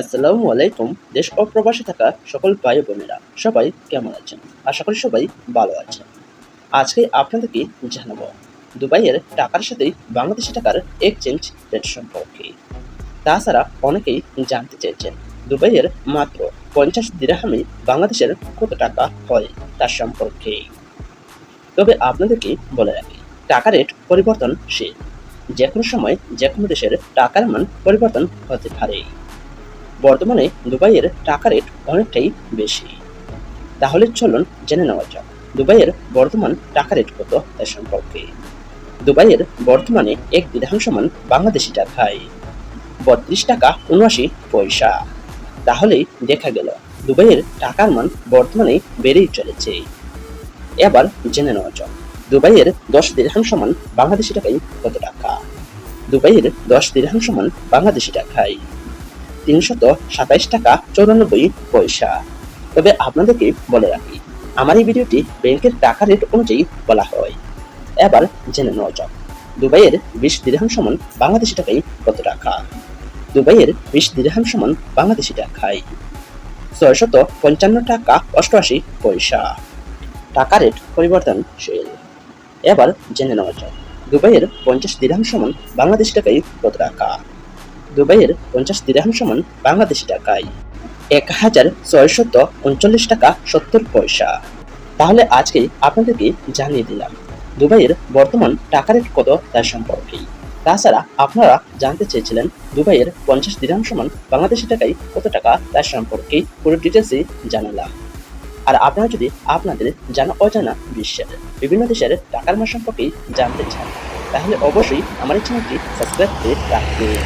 আসসালামু আলাইকুম, দেশ ও প্রবাসে থাকা সকল ভাই বোনেরা। সবাই কেমন আছেন? আশা করি সবাই ভালো আছেন। আজকে আপনাদেরকে জানাব, দুবাইয়ের টাকার সাথে বাংলাদেশি টাকার এক্সচেঞ্জ রেট সম্পর্কে। তাছাড়া অনেকেই জানতে চেয়েছেন, দুবাইয়ের মাত্র পঞ্চাশ দিরহামে বাংলাদেশের কত টাকা হয় তার সম্পর্কে। তবে আপনাদেরকে বলে রাখি, টাকা রেট পরিবর্তনশীল। যে কোনো সময় যে কোনো দেশের টাকার মান পরিবর্তন হতে পারে। বর্তমানে দুবাইয়ের টাকা রেট অনেকটাই বেশি। তাহলে চলুন জেনে নেওয়া যাক, দুবাইয়ের বর্তমান টাকা রেট কত তার সম্পর্কে। দুবাইয়ের বর্তমানে এক বিধান সমান বাংলাদেশি টাকায় বত্রিশ টাকা উনআশি পয়সা। তাহলেই দেখা গেল, দুবাইয়ের টাকার মান বর্তমানে বেড়েই চলেছে। এবার জেনে নেওয়া যাক, দুবাইয়ের দশ দিরহাম সমান বাংলাদেশি টাকায় কত টাকা? দুবাইয়ের দশ দিরহাম সমান বাংলাদেশি টাকায় তিনশত সাতাইশ টাকা চৌরানব্বই পয়সা। তবে আপনাদেরকে বলে রাখি, আমার এই ভিডিওটি ব্যাংকের টাকা রেট অনুযায়ী বলা হয়। এবার জেনে নেওয়া যাক, দুবাইয়ের বিশ দিরহাম সমান বাংলাদেশি টাকায় কত টাকা? দুবাইয়ের বিশ দিরহাম সমান বাংলাদেশি টাকায় ছয়শত পঞ্চান্ন টাকা অষ্টআশি পয়সা। টাকা রেট পরিবর্তনশীল। এবার জেনে নেওয়া যাক, দুবাইয়ের পঞ্চাশ দিরহাম সমান বাংলাদেশি টাকায় কত টাকা? দুবাইয়ের পঞ্চাশ দিরহাম সমান বাংলাদেশি টাকায়। এক হাজার ছয়শত উনচল্লিশ টাকা সত্তর পয়সা। তাহলে আজকে আপনাদেরকে জানিয়ে দিলাম, দুবাইয়ের বর্তমান টাকা রেট কত তার সম্পর্কে। তাছাড়া আপনারা জানতে চেয়েছিলেন দুবাইয়ের পঞ্চাশ দিরহাম সমান বাংলাদেশি টাকায় কত টাকা তার সম্পর্কে পুরো ডিটেলসে জানালাম। আর আপনারা যদি আপনাদের জানা অজানা বিশ্বের বিভিন্ন দেশের টাকার মান সম্পর্কে জানতে চান, তাহলে অবশ্যই আমার এই চ্যানেলটি সাবস্ক্রাইব করে রাখবেন।